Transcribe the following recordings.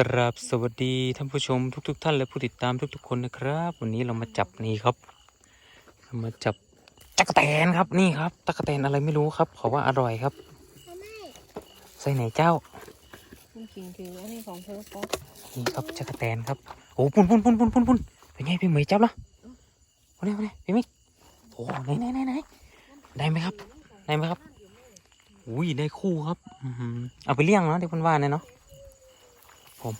กราบสวัสดีท่านผู้ชมทุกๆท่านและผู้ติดตามทุก ๆ คนนะครับ วันนี้เรามาจับนี่ครับเรามาจับตักแตนครับนี่ครับตักแตนอะไรไม่รู้ครับเขาว่าอร่อยครับไม่ใส่ไหนเจ้าคุณขิงถืออันนี้ของเธอป๊อกนี่ครับจักรแตนครับโอ้ปุ่นปุ่นปุ่นปุ่นปุ่นปุ่นเป็นไงพี่เหมยจับละวันนี้วันนี้พี่มิกโอ้ไหนไหนไหนไหนได้ไหมครับได้ไหมครับอุ้ยได้คู่ครับอื้อหือเอาไปเลี้ยงเนาะที่เพิ่นว่าเนี่ยเนาะ ผม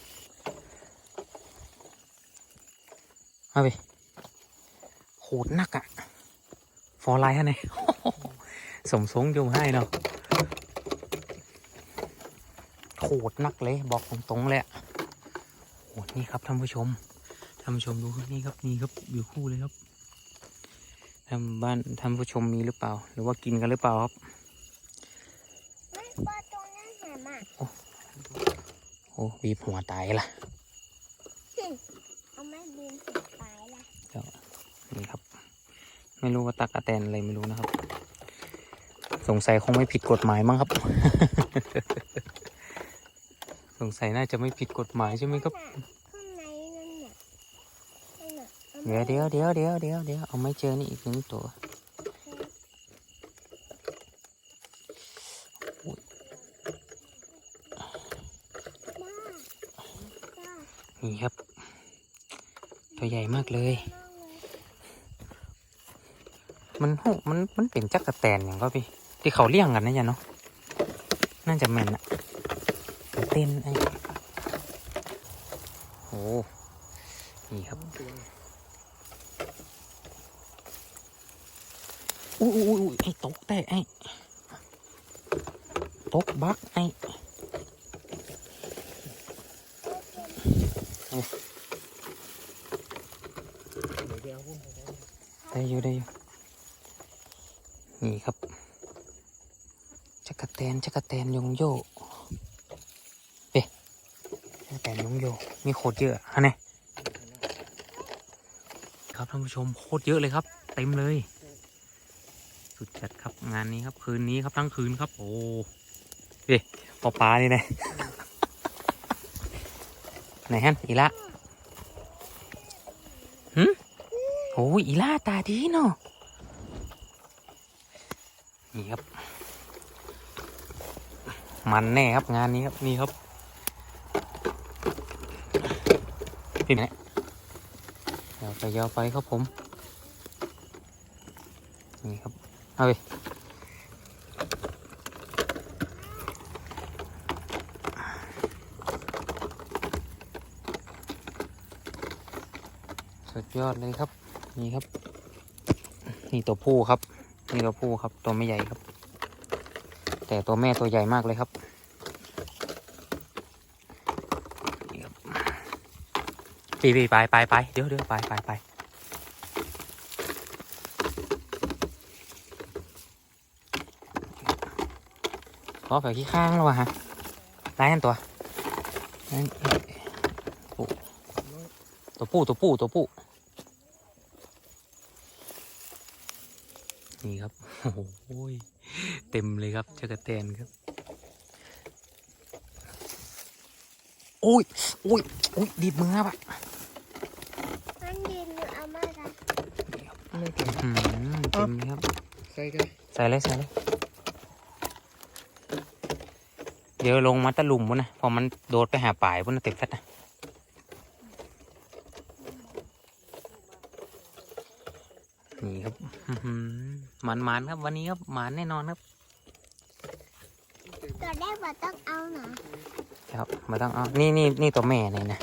เอาไปโหดนักอะฟอร์ไลน์ฮะเนี่ยสมทรงอยู่ให้เนาะโหดนักเลยบอกตรงๆเลยอะโอ้นี่ครับท่านผู้ชมท่านผู้ชมดูครับนี่ครับนี่ครับอยู่คู่เลยครับทาบ้านท่านผู้ชมมีหรือเปล่า หรือว่ากินกันหรือเปล่าครับ ไม่ปลาตรงนั้นหายมา โอ้บีบหัวตายละเอาไม้บินเสร็จตายละนี่ครับ ไม่รู้ว่าตักกะแตนอะไรไม่รู้นะครับ สงสัยคงไม่ผิดกฎหมายมั้งครับ สงสัยน่าจะไม่ผิดกฎหมายใช่ไหมครับน่ะข้างในนั่นน่ะนั่นน่ะอาเดี๋ยวไม้เดี๋ยวเดี๋ยวเดี๋ยวเดี๋ยวเดี๋ยวเอาไม่เจอนี่อีกหนึ่งตัว บ้าบ้า นี่ครับ ตัวใหญ่มากเลย มันหมันมันเป็นจักรแตนอย่างก็พี่ ที่เขาเลี้ยงกันนะจ๊ะเนาะน่าจะแม่นอะเต้นไอ้โอ้นี่ครับอุ้ยอุ้ยอุ้ยไอ้ตกแต่ไอ้ตกบักไอ้ได้ อยู่ได้อยู่นี่ครับจักรแตนจักรแตนยงโยเป๊ะจักรแตนยงโยมีโคตรเยอะฮะเนี่ยครับท่านผู้ชมโคตรเยอะเลยครับ เต็มเลย สุดจัดครับงานนี้ครับคืนนี้ครับทั้งคืนครับ โอ้เอ๊ะปอปลานี่นะไหนฮันอีละหืม โอ้ยอีล่าตาดีเนาะนี่ครับ มันแน่ครับงานนี้ครับนี่ครับพี่แม่ยาวไปยาวไปครับผม นี่ครับ เอาไปสุดยอดเลยครับ นี่ครับ นี่ตัวผู้ครับ นี่ตัวผู้ครับ ตัวไม่ใหญ่ครับ แต่ตัวแม่ตัวใหญ่มากเลยครับปีปีไปไปไปเดี๋ยวเดี๋ยวไปไปไปขอแบบขี้ข้างแล้ววะฮะไล่กันตัวนั่นโอ้ตัวผู้ตัวผู้ตัวผู้ นี่ครับ โอ้โหเต็มเลยครับจักรแตนครับ โอ้ยโอ้ยโอ้ยดีดมือครับอะมันดินหรือเอามาละไม่เต็มอืมเต็มเลยครับ ใส่กันใส่เลยใส่เลยเดี๋ยวลงมาตะลุมพุ่นนะพอมันโดดไปหาป่ายพุ่นนะเต็มแฟตนะ ครับอื้อหือมันมันๆครับ วันนี้ครับหมานแน่นอนครับตัวแรกว่าต้องเอาหนาครับไม่ต้องเอานี่นี่นี่ตัวแม่เลยนะ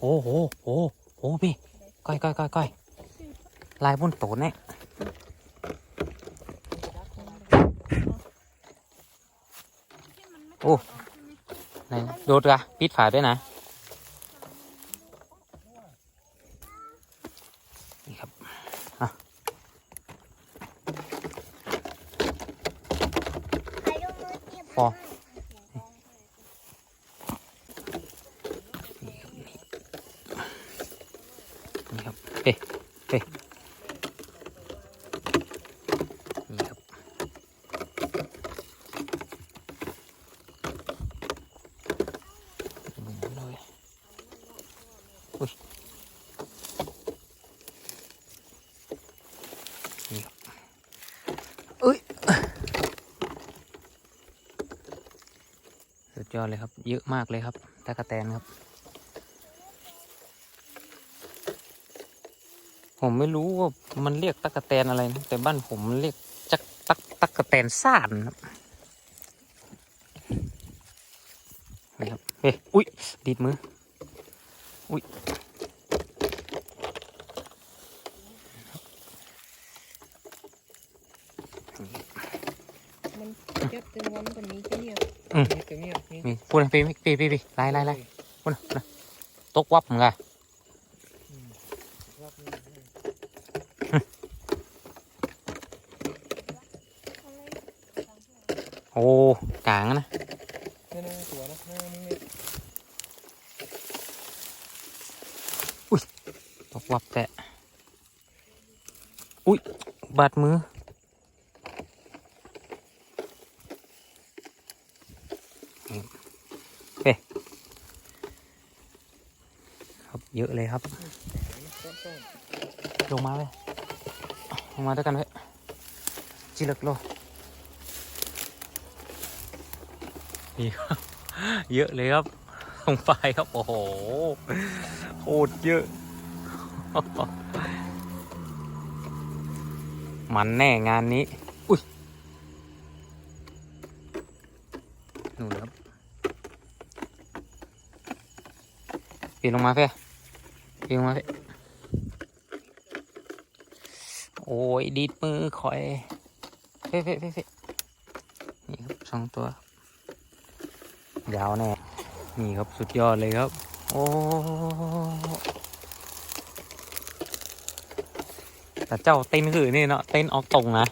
โอ้โหโอ้โหพี่ก้อยก้อยก้อยก้อยลายบนโตนเนี่ยโอ้ไหน โดดกะปิดฝาด้วยนะนี่ครับใครลงมือเก็บพอ นี่ครับ เฮ้เฮ้นี่ครับ ยอดเลยครับ เยอะมากเลยครับตะกะแตนครับ ผมไม่รู้ว่ามันเรียกตะกะแตนอะไรนะแต่บ้านผมเรียกจักตักตะกะแตนซ่านครับนี่ครับเฮ้ยอุ้ยดีดมืออุ้ย มันจับตึงวันกันนี้จะเนี่ย อืม นี่จะเนี่ยนี่ มี พูดนพี่พี่พี่พี่ไล่ไล่ไล่พูดนะตกวับมึงอะโอ้กลางนะนี่นะตัวนะหน้ยตกวับแตะอุ้ยบาดมือนี่เฮ้ยครับ เยอะเลยครับต้นต้นลงมาเลยลงมาด้วยกันเว้ยจิเลึกโลนี่ครับเยอะเลยครับลงไปครับ โอ้โหโคตรเยอะ มันแน่งานนี้ อุ้ยนู่นครับปีนลงมาเพ่ปี นลงมาเพ่โอ้ยดีดมือคอยเฟ่เฟ่เฟ่เฟ่นี่ครับสองตัวยาวแน่นี่ครับสุดยอดเลยครับ โอ้แต่เจ้าเต้นคือนี่เนาะเต้นออกตรงนะ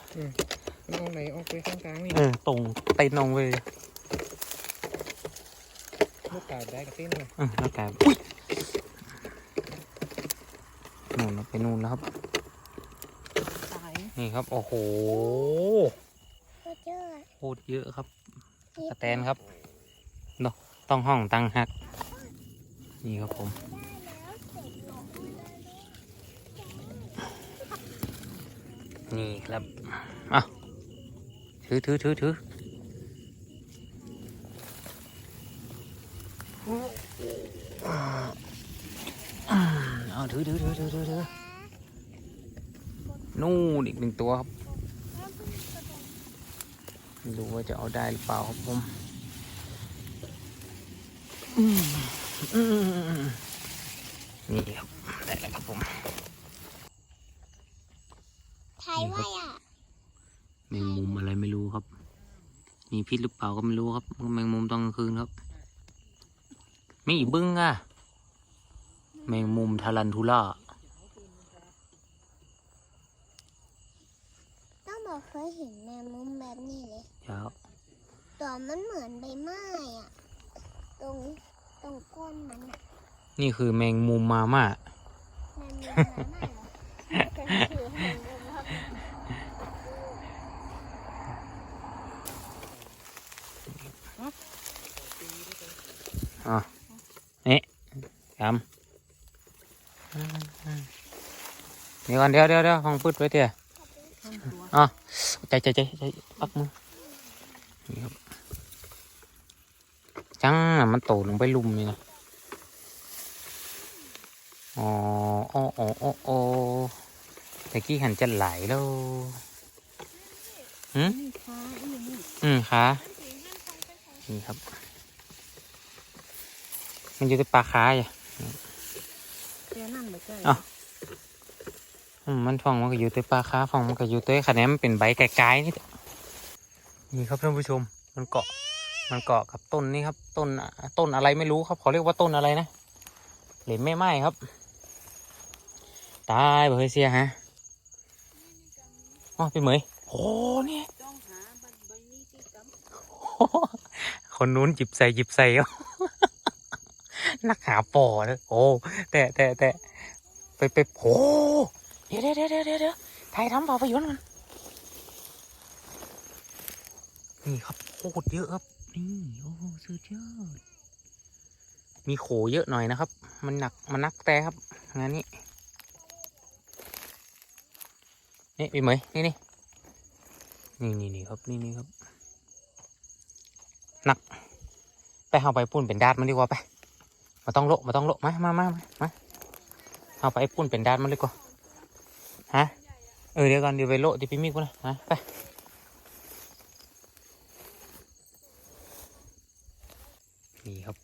มันเอาไหนออกไปข้างกลางนี่เออตรงเต้นลงไปเลยลูกกาดได้กับเต้นเลยออแล้วกายอุ้ย นู่นแล้วไปนู่นแล้วครับตายนี่ครับ โอ้โหก็เจอโคตรเยอะครับสแตนครับเนาะต้องห้องตังหัก นี่ครับผมนี่ครับอะถือถือถือถืออ่าเอาถือถือถือถือถือถือนู่นอีกหนึ่งตัวครับไม่รู้ว่าจะเอาได้หรือเปล่าครับผมอืมอืมอืมอืมนี่ครับได้แล้วครับผมไทยว่าอะแมงมุมอะไรไม่รู้ครับ มีพิษหรือเปล่าก็ไม่รู้ครับ แมงมุมตอนกลางคืนครับมีอีบึ้งอะ แมงมุมทารันทูล่า ต้องบอกเคยเห็นแมงมุมแบบนี้เลยเช้าตัวมันเหมือนใบไม้อะตรงตรงก้นมันอะนี่คือแมงมุมมาม่า แมงมุมใบไม้เหรอเป็นชื่อแมงมุมครับอะนี่ครับ เดี๋ยวก่อนเดี๋ยวเดี๋ยวเดี๋ยวห้องพืดไว้เถอะข้างตัวอะใจใจใจใจปักมือนี่ครับจังน่ะมันโตลงไปลุมนี่นะอ๋ออ๋ออ๋ออ๋ออ๋อแต่กี้หันจะไหลแล้วหืมนี่ค้าอีนี่อืมขานี่ครับ มันอยู่ในปลาคาอย่ะเจ้านั่น ไปใกล้อ้าว อืมมันฟองมันก็อยู่ตัวปลาค้าฟองมันก็อยู่ตัวคะแนนมันเป็นใบไกลๆนี่นี่ครับท่านผู้ชม มันเกาะ มันเกาะกับต้นนี้ครับ ต้นต้นอะไรไม่รู้ครับเขาเรียกว่าต้นอะไรนะเหลมไม่ไหม้ครับ ตายบ่เคยเสียฮะอ๋อพี่เหมยโอ้เนี่ยคนนู้นจิบใส่จิบใส่ครับนักหาปอเลยโอ้แต่แต่แต่ ไปไปโอ้เดี๋ยวเดี๋ยวเดี๋ยวเดี๋ยวเดี๋ยวไทยทำภาพยนตร์มันนี่ครับโคตรเยอะครับ นี่โอ้สุดยอดมีโขเยอะหน่อยนะครับ มันหนักมันนักแต่ครับงานนี้นี่พี่เหมยนี่นี่นี่นี่นี่ครับนี่นี่ครับหนัก ไปเอาไปปุ้นเป็นดาดมันดีกว่าไปมาต้องโละมาต้องโละมามามามามา เอาไปปุ้นเป็นด้าดมันดีกว่าฮะ เออเดี๋ยวก่อนเดี๋ยวไปโละที่พี่มิกก่อนะฮะไปนี่ครับ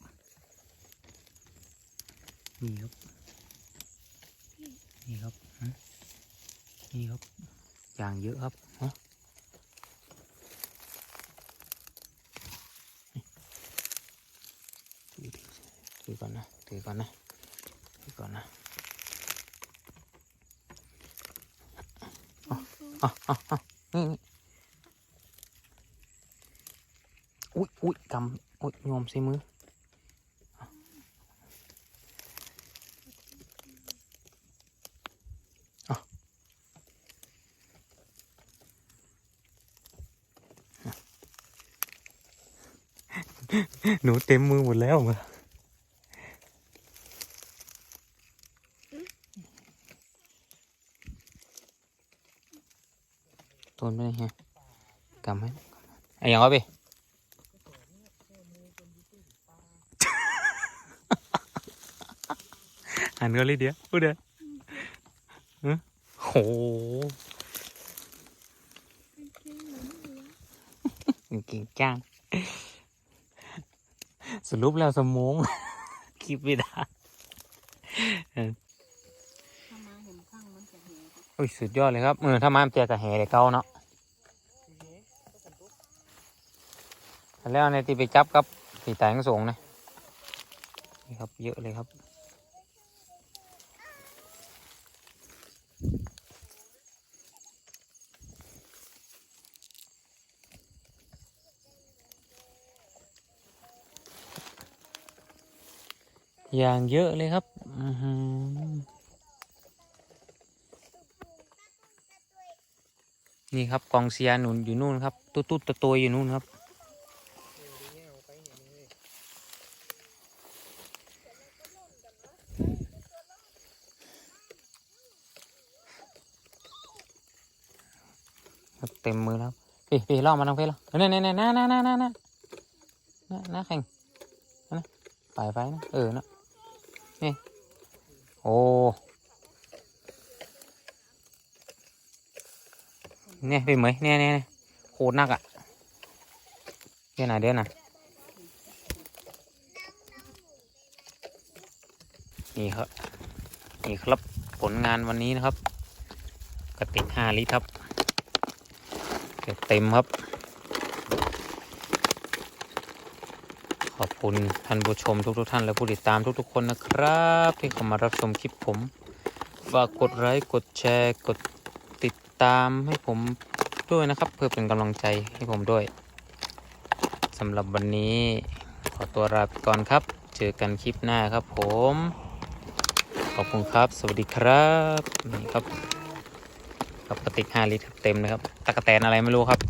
นี่ครับ นี่ครับฮะนี่ครับ อย่างเยอะครับฮะถือก่อนนะถือก่อนนะถือก่อนนะ อะอะอะนี่นี่อุ้ยอุ้ยกำอุ้ยโยมใส่มืออะอะหนูเต็มมือหมดแล้วมั้าต้นไม่ได้ฮะกำไหมไอ้ยังวะพี่หันก็เลยเดียวพูดเด้อฮะโหเก่งจังสรุปแล้วสมองคลิปไม่ได้ถ้ามาเห็นข้างมันจะเห็นอุ้ยสุดยอดเลยครับเออถ้ามาเตียกับแห่เก่าเนาะ แล้วในที่ไปจับกับสีแตงสูงนะนี่ครับเยอะเลยครับอย่างเยอะเลยครับนี่ครับกองเชียหนุนอยู่นู่นครับ ตุ๊ดตุ๊ดตัวตัวอยู่นู่นครับ ครับเต็มมือแล้วพี่พี่ล่อมาทางเพชรแล้วเนี่ยเนี่ยเนี่ยน่าน่าน่าน่าน่าน่าน่าแข่งนะปลายไฟนะเออนะนี่โอ้เนี่ยพี่เหมยเนี่ยเนี่ยโคตรนักอะเดี๋ยวไหนเดี๋ยวไหนนี่ครับนี่ครับผลงานวันนี้นะครับกระติกห้าลิตรครับ เต็มครับ ขอบคุณท่านผู้ชมทุกๆทท่านและผู้ติดตามทุกๆ คนนะครับ ที่เข้ามารับชมคลิปผมฝากกดไลค์กดแชร์กดติดตามให้ผมด้วยนะครับ เพื่อเป็นกำลังใจให้ผมด้วยสำหรับวันนี้ ขอตัวลาไปก่อนครับ เจอกันคลิปหน้าครับผม ขอบคุณครับ สวัสดีครับ นี่ครับ กับกระติก 5 ลิตรเต็มนะครับตะกะแตนอะไรไม่รู้ครับ